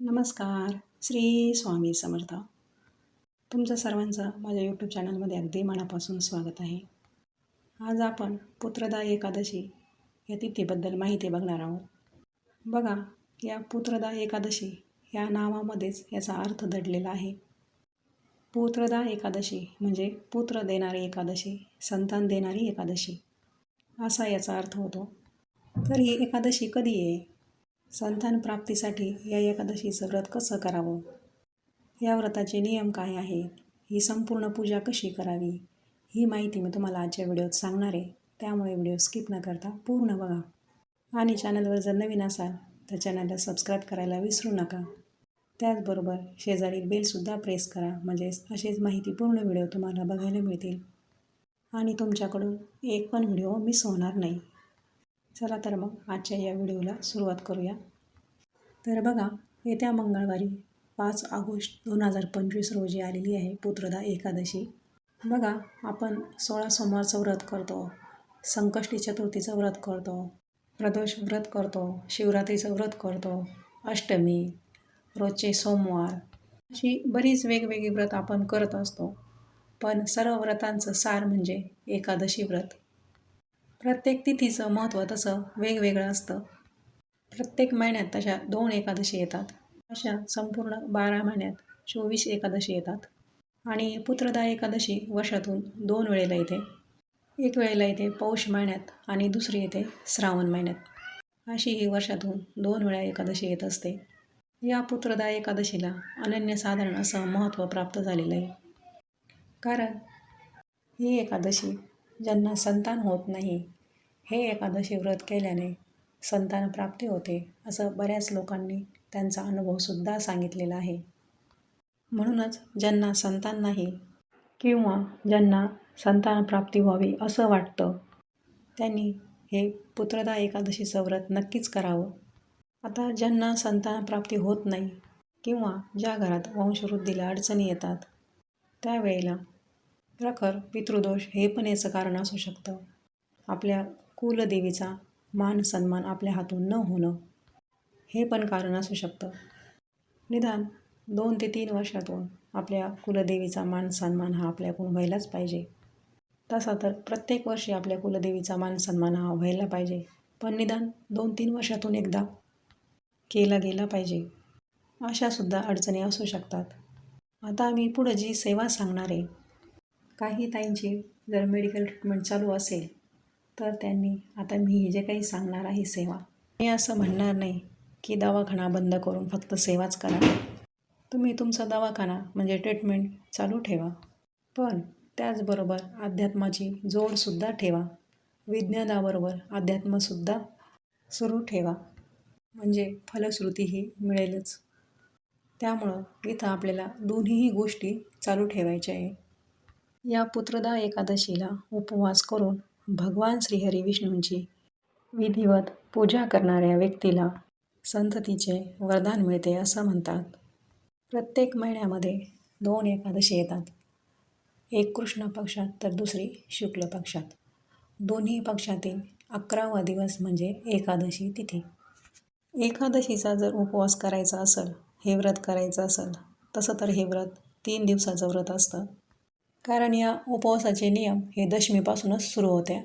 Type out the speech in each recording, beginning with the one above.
नमस्कार. श्री स्वामी समर्थ. तुमचं सर्वांचं माझ्या यूट्यूब चॅनलमध्ये अगदी मनापासून स्वागत आहे. आज आपण पुत्रदा एकादशी या तिथीबद्दल माहिती बघणार आहोत. बघा या पुत्रदा एकादशी या नावामध्येच याचा अर्थ दडलेला आहे. पुत्रदा एकादशी म्हणजे पुत्र देणारी एकादशी संतान देणारी एकादशी असा याचा अर्थ होतो. तर ही एकादशी कधी आहे? संतान प्राप्तीसाठी या एकादशीचं व्रत कसं करावं? या व्रताचे नियम काय आहेत? ही संपूर्ण पूजा कशी करावी? ही माहिती मी तुम्हाला आजच्या व्हिडिओत सांगणार आहे. त्यामुळे व्हिडिओ स्किप न करता पूर्ण बघा. आणि चॅनलवर जर नवीन असाल तर चॅनलला सबस्क्राईब करायला विसरू नका. त्याचबरोबर शेजारील बेलसुद्धा प्रेस करा म्हणजे अशीच माहिती पूर्ण व्हिडिओ तुम्हाला बघायला मिळतील. आणि तुमच्याकडून एक पण व्हिडिओ मिस होणार नाही. चला तर मग आजच्या या व्हिडिओला सुरुवात करूया. तर बघा येत्या मंगळवारी पाच ऑगस्ट दोन हजार पंचवीस रोजी आलेली आहे पुत्रदा एकादशी. बघा आपण सोळा सोमवारचं व्रत करतो संकष्टी चतुर्थीचं व्रत करतो प्रदोष व्रत करतो शिवरात्रीचं व्रत करतो अष्टमी रोजचे सोमवार अशी बरीच वेगवेगळी व्रत आपण करत असतो. पण सर्व व्रतांचं सार म्हणजे एकादशी व्रत. प्रत्येक तिथीचं महत्त्व तसं वेगवेगळं असतं. प्रत्येक महिन्यात तशा दोन एकादशी येतात. अशा संपूर्ण बारा महिन्यात चोवीस एकादशी येतात. आणि पुत्रदा एकादशी वर्षातून दोन वेळेला येते. एक वेळेला येते पौष महिन्यात आणि दुसरी येते श्रावण महिन्यात. अशी ही वर्षातून दोन वेळा एकादशी येत असते. या पुत्रदा एकादशीला अनन्यसाधारण असं महत्त्व प्राप्त झालेलं आहे. कारण ही एकादशी ज्यांना संतान होत नाही हे एकादशी व्रत केल्याने संतान प्राप्ती होते असं बऱ्याच लोकांनी त्यांचा अनुभवसुद्धा सांगितलेला आहे. म्हणूनच ज्यांना संतान नाही किंवा ज्यांना संतान प्राप्ती व्हावी असं वाटतं त्यांनी हे पुत्रदा एकादशीचं व्रत नक्कीच करावं. आता ज्यांना संतान प्राप्ती होत नाही किंवा ज्या घरात वंशवृद्धीला अडचणी येतात त्यावेळेला प्रखर पितृदोष हे पण याचं कारण असू शकतं. आपल्या कुलदेवीचा मान सन्मान आपल्या हातून न होणं हे पण कारण असू शकतं. निदान दोन ते तीन वर्षातून आपल्या कुलदेवीचा मान सन्मान हा आपल्याकडून व्हायलाच पाहिजे. तसा तर प्रत्येक वर्षी आपल्या कुलदेवीचा मान सन्मान हा व्हायला पाहिजे. पण निदान दोन तीन वर्षातून एकदा केला गेला पाहिजे. अशासुद्धा अडचणी असू शकतात. आता आम्ही पुढं जी सेवा सांगणार आहे काही ताईंची जर मेडिकल ट्रीटमेंट चालू असेल तर त्यांनी आता मी जे काही सांगणार आहे सेवा मी असं म्हणणार नाही की दवाखाना बंद करून फक्त सेवाच करा. तुम्ही तुमचा दवाखाना म्हणजे ट्रीटमेंट चालू ठेवा. पण त्याचबरोबर अध्यात्माची जोडसुद्धा ठेवा. विज्ञानाबरोबर अध्यात्मसुद्धा सुरू ठेवा. म्हणजे फलश्रुती ही मिळेलच. त्यामुळं इथं आपल्याला दोन्हीही गोष्टी चालू ठेवायच्या आहे. या पुत्रदा एकादशीला उपवास करून भगवान श्रीहरी विष्णूंची विधिवत पूजा करणाऱ्या व्यक्तीला संततीचे वरदान मिळते असं म्हणतात. प्रत्येक महिन्यामध्ये दोन एकादशी येतात. एक कृष्ण पक्षात तर दुसरी शुक्ल पक्षात. दोन्ही पक्षातील अकरावा दिवस म्हणजे एकादशी तिथी. एकादशीचा जर उपवास करायचा असेल हे व्रत करायचं असेल तसं तर हे व्रत तीन दिवसाचं व्रत असतं. कारण या उपवासाचे नियम हे दशमीपासूनच सुरू होत्या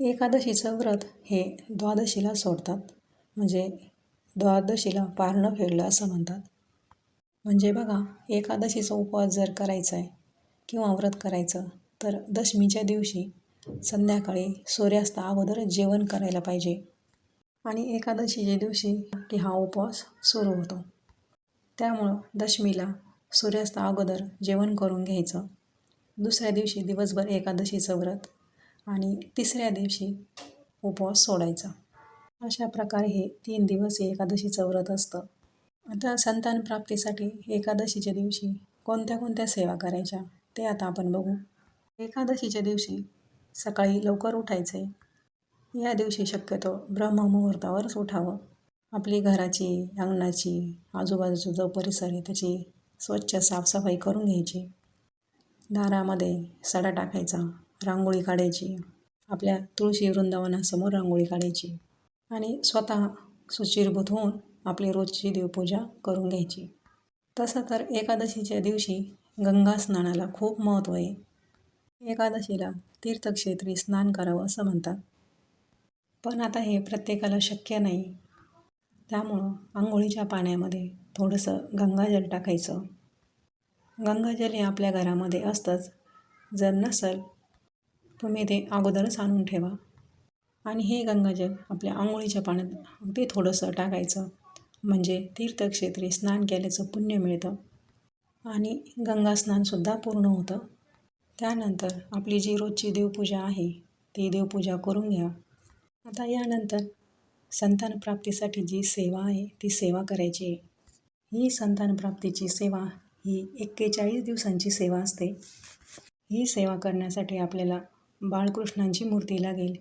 एकादशीचं व्रत हे द्वादशीला सोडतात. म्हणजे द्वादशीला पारणं फेडलं असं म्हणतात. म्हणजे बघा एकादशीचा उपवास जर करायचा आहे किंवा व्रत करायचं तर दशमीच्या दिवशी संध्याकाळी सूर्यास्त अगोदरच जेवण करायला पाहिजे. आणि एकादशीच्या दिवशी की हा उपवास सुरू होतो. त्यामुळं दशमीला सूर्यास्त अगोदर जेवण करून घ्यायचं. दुसऱ्या दिवशी दिवसभर एकादशीचं व्रत आणि तिसऱ्या दिवशी उपवास सोडायचा. अशा प्रकारे हे तीन दिवस हे एकादशीचं व्रत असतं. आता संतान प्राप्तीसाठी एकादशीच्या दिवशी कोणत्या कोणत्या सेवा करायच्या ते आता आपण बघू. एकादशीच्या दिवशी सकाळी लवकर उठायचे. या दिवशी शक्यतो ब्रह्ममुहूर्तावरच उठावं. आपली घराची अंगणाची आजूबाजूचा जो परिसर आहे त्याची स्वच्छ साफसफाई करून घ्यायची. दारामध्ये सडा टाकायचा रांगोळी काढायची. आपल्या तुळशी वृंदावनासमोर रांगोळी काढायची. आणि स्वतः सुचिरभूत होऊन आपली रोजची देवपूजा करून घ्यायची. तसं तर एकादशीच्या दिवशी गंगा स्नानाला खूप महत्त्व आहे. एकादशीला तीर्थक्षेत्री स्नान करावं असं म्हणतात. पण आता हे प्रत्येकाला शक्य नाही. त्यामुळं आंघोळीच्या पाण्यामध्ये थोडंसं गंगाजल टाकायचं. गंगाजल हे आपल्या घरामध्ये असतंच. जर नसेल तुम्ही ते अगोदरच आणून ठेवा. आणि हे गंगाजल आपल्या आंघोळीच्या पाण्यात अगदी थोडंसं टाकायचं. म्हणजे तीर्थक्षेत्री स्नान केल्याचं पुण्य मिळतं. आणि गंगा स्नानसुद्धा पूर्ण होतं. त्यानंतर आपली जी रोजची देवपूजा आहे ती देवपूजा करून घ्या. आता यानंतर संतान प्राप्तीसाठी जी सेवा आहे ती सेवा करायची आहे. ही संतान प्राप्तीची सेवा ही एक्केचाळीस दिवसांची सेवा असते. ही सेवा करण्यासाठी आपल्याला बाळकृष्णांची मूर्ती लागेल.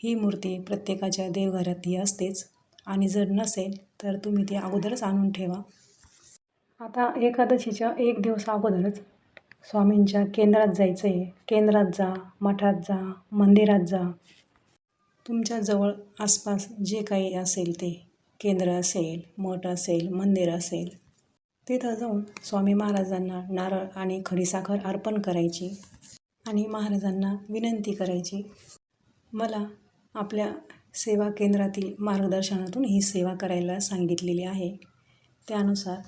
ही मूर्ती प्रत्येकाच्या देवघरात ही असतेच. आणि जर नसेल तर तुम्ही ती अगोदरच आणून ठेवा. आता एकादशीच्या एक दिवस अगोदरच स्वामींच्या केंद्रात जायचं आहे केंद्रात जा मठात जा मंदिरात जा. तुमच्याजवळ आसपास जे काही असेल ते केंद्र असेल मठ असेल मंदिर असेल तिथं जाऊन स्वामी महाराजांना नारळ आणि खडीसाखर अर्पण करायची आणि महाराजांना विनंती करायची मला आपल्या सेवा केंद्रातील मार्गदर्शनातून ही सेवा करायला सांगितलेली आहे. त्यानुसार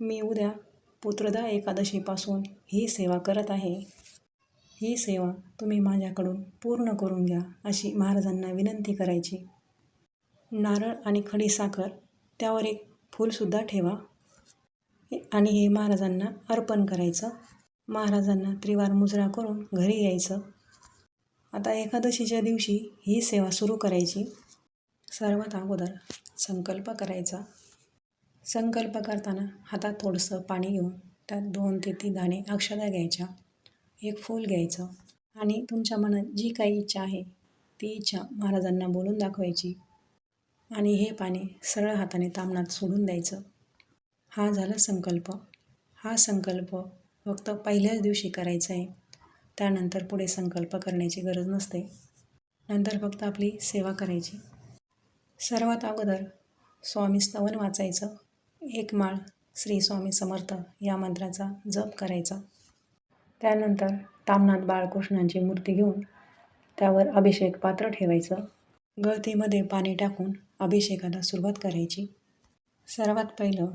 मी उद्या पुत्रदा एकादशीपासून ही सेवा करत आहे. ही सेवा तुम्ही माझ्याकडून पूर्ण करून घ्या अशी महाराजांना विनंती करायची. नारळ आणि खडीसाखर त्यावर एक फूलसुद्धा ठेवा. आणि हे महाराजांना अर्पण करायचं. महाराजांना त्रिवार मुजरा करून घरी यायचं. आता एकादशीच्या दिवशी ही सेवा सुरू करायची. सर्वात अगोदर संकल्प करायचा. संकल्प करताना हातात थोडंसं पाणी घेऊन त्यात दोन ते तीन दाणे अक्षदा घ्यायच्या. एक फूल घ्यायचं. आणि तुमच्या मनात जी काही इच्छा आहे ती इच्छा महाराजांना बोलून दाखवायची. आणि हे पाणी सरळ हाताने तामणात सोडून द्यायचं. हा झाला संकल्प. हा संकल्प फक्त पहिल्याच दिवशी करायचा आहे. त्यानंतर पुढे संकल्प करण्याची गरज नसते. नंतर फक्त आपली सेवा करायची. सर्वात अगोदर स्वामी स्तवन वाचायचं. एक माळ श्री स्वामी समर्थ या मंत्राचा जप करायचा. त्यानंतर तामनाथ बाळकृष्णांची मूर्ती घेऊन त्यावर अभिषेक पात्र ठेवायचं. गळतीमध्ये पाणी टाकून अभिषेकाला सुरुवात करायची. सर्वात पहिलं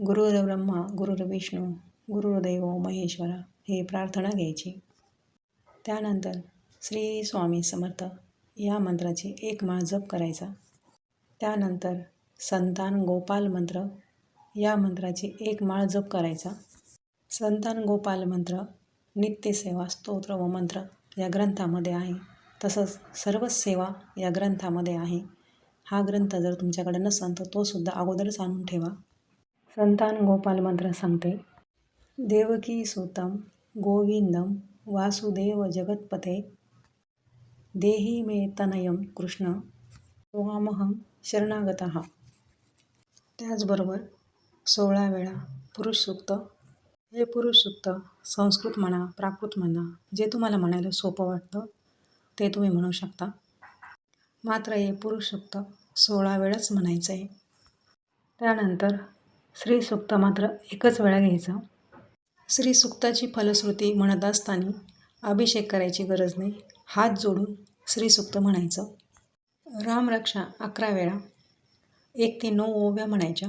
गुरुर ब्रह्मा गुरुर विष्णू गुरुर्दैव महेश्वरा हे प्रार्थना घ्यायची. त्यानंतर श्री स्वामी समर्थ या मंत्राची एक माळ जप करायचा. त्यानंतर संतान गोपाल मंत्र या मंत्राची एक माळ जप करायचा. संतान गोपाल मंत्र नित्यसेवा स्तोत्र व मंत्र या ग्रंथामध्ये आहे. तसंच सर्वच सेवा या ग्रंथामध्ये आहे. हा ग्रंथ जर तुमच्याकडे नसेल तर तोसुद्धा अगोदरच आणून ठेवा. संतान गोपाल मंत्र सांगते देवकी सुतम गोविंदम वासुदेव जगतपते. देही मे तनयम कृष्ण त्वामहम शरणागत. त्याचबरोबर सोळा वेळा पुरुष सुक्त हे पुरुष सुक्त संस्कृत म्हणा प्राकृत म्हणा जे तुम्हाला म्हणायला सोपं वाटतं ते तुम्ही म्हणू शकता. मात्र हे पुरुष सुक्त सोळा वेळाच म्हणायचं आहे त्यानंतर श्री सुक्त मात्र एकच वेळा घ्यायचा. श्री सुक्ताची फलश्रुती म्हणत असताना अभिषेक करायची गरज नाही. हात जोडून श्री सुक्त म्हणायचं. रामरक्षा अकरा वेळा. एक ते नऊ ओव्या म्हणायच्या.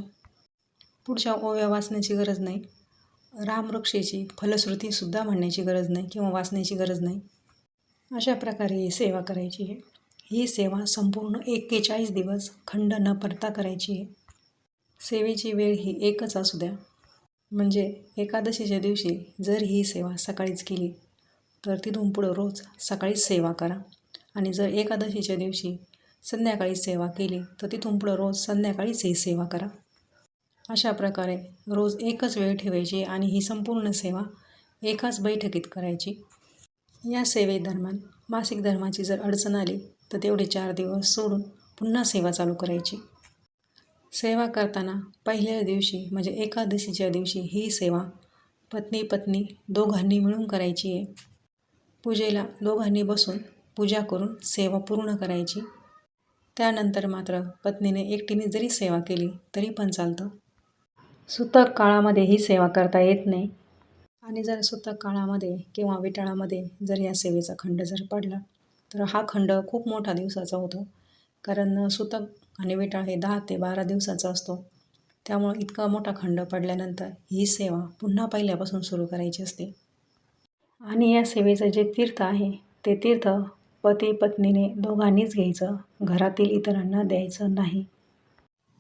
पुढच्या ओव्या वाचण्याची गरज नाही. रामवृक्षेची फलश्रुतीसुद्धा म्हणण्याची गरज नाही किंवा वाचण्याची गरज नाही. अशा प्रकारे ही सेवा करायची आहे. ही सेवा संपूर्ण एक्केचाळीस दिवस खंड न पडता करायची आहे. सेवेची वेळ ही एकच असू द्या. म्हणजे एकादशीच्या दिवशी जर ही सेवा सकाळीच केली तर तिथून पुढं रोज सकाळीच सेवा करा. आणि जर एकादशीच्या दिवशी संध्याकाळी सेवा केली तर तिथून पुढं रोज संध्याकाळीच ही सेवा करा. अशा प्रकारे रोज एकच वेळ ठेवायची आणि ही संपूर्ण सेवा एकाच बैठकीत करायची. या सेवेदरम्यान मासिक धर्माची जर अडचण आली तर तेवढे चार दिवस सोडून पुन्हा सेवा चालू करायची. सेवा करताना पहिल्या दिवशी म्हणजे एकादशीच्या दिवशी ही सेवा पत्नी पत्नी दोघांनी मिळून करायची आहे. पूजेला दोघांनी बसून पूजा करून सेवा पूर्ण करायची. त्यानंतर मात्र पत्नीने एकटीने जरी सेवा केली तरी पण चालतं. सुतक काळामध्ये ही सेवा करता येत नाही. आणि जर सुतक काळामध्ये किंवा विटाळामध्ये जर या सेवेचा खंड जर पडला तर हा खंड खूप मोठा दिवसाचा होतो. कारण सुतक आणि विटाळ हे दहा ते बारा दिवसाचा असतो. त्यामुळं इतका मोठा खंड पडल्यानंतर ही सेवा पुन्हा पहिल्यापासून सुरू करायची असते. आणि या सेवेचं जे तीर्थ आहे ते तीर्थ पती पत्नीने दोघांनीच घ्यायचं घरातील इतरांना द्यायचं नाही.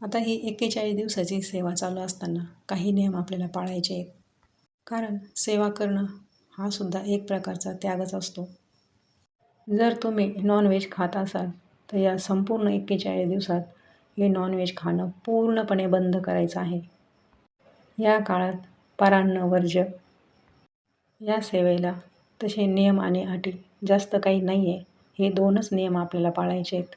आता ही एक्केचाळीस दिवसाची सेवा चालू असताना काही नियम आपल्याला पाळायचे आहेत. कारण सेवा करणं हा सुद्धा एक प्रकारचा त्यागच असतो. जर तुम्ही नॉनव्हेज खात असाल तर या संपूर्ण एक्केचाळीस दिवसात हे नॉनव्हेज खाणं पूर्णपणे बंद करायचं आहे. या काळात परान्न वर्ज्य या सेवेला तसे नियम आणि अटी जास्त काही नाही आहे हे दोनच नियम आपल्याला पाळायचे आहेत.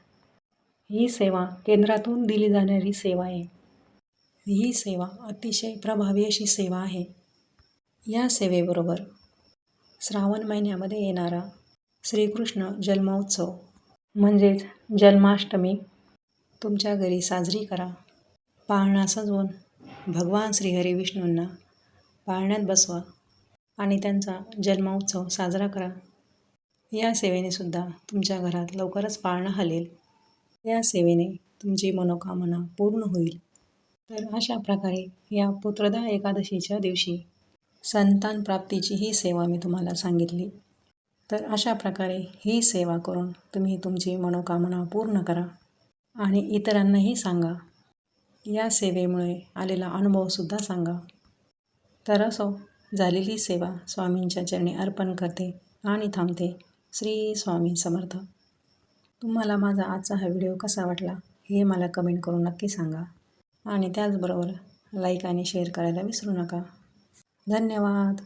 ही सेवा केंद्रातून दिली जाणारी सेवा आहे. ही सेवा अतिशय प्रभावी अशी सेवा आहे. या सेवेबरोबर श्रावण महिन्यामध्ये येणारा श्रीकृष्ण जन्मोत्सव म्हणजेच जन्माष्टमी. तुमच्या घरी साजरी करा. पाळणा सजवून भगवान श्रीहरी विष्णूंना पाळण्यात बसवा आणि त्यांचा जन्मोत्सव साजरा करा. या सेवेने सुद्धा तुमच्या घरात लवकरच पाळणं हलेल. या सेवेने तुमची मनोकामना पूर्ण होईल. तर अशा प्रकारे या पुत्रदा एकादशीच्या दिवशी संतान प्राप्तीची ही सेवा मी तुम्हाला सांगितली. तर अशा प्रकारे ही सेवा करून तुम्ही तुमची मनोकामना पूर्ण करा आणि इतरांनाही सांगा. या सेवेमुळे आलेला अनुभवसुद्धा सांगा. तर असो झालेली सेवा स्वामींच्या चरणी अर्पण करते आणि थांबते. श्री स्वामी समर्थ. तुम्हाला माझा आजचा हा व्हिडिओ कसा वाटला हे मला कमेंट करून नक्की सांगा. आणि त्याचबरोबर लाईक आणि शेअर करायला विसरू नका. धन्यवाद.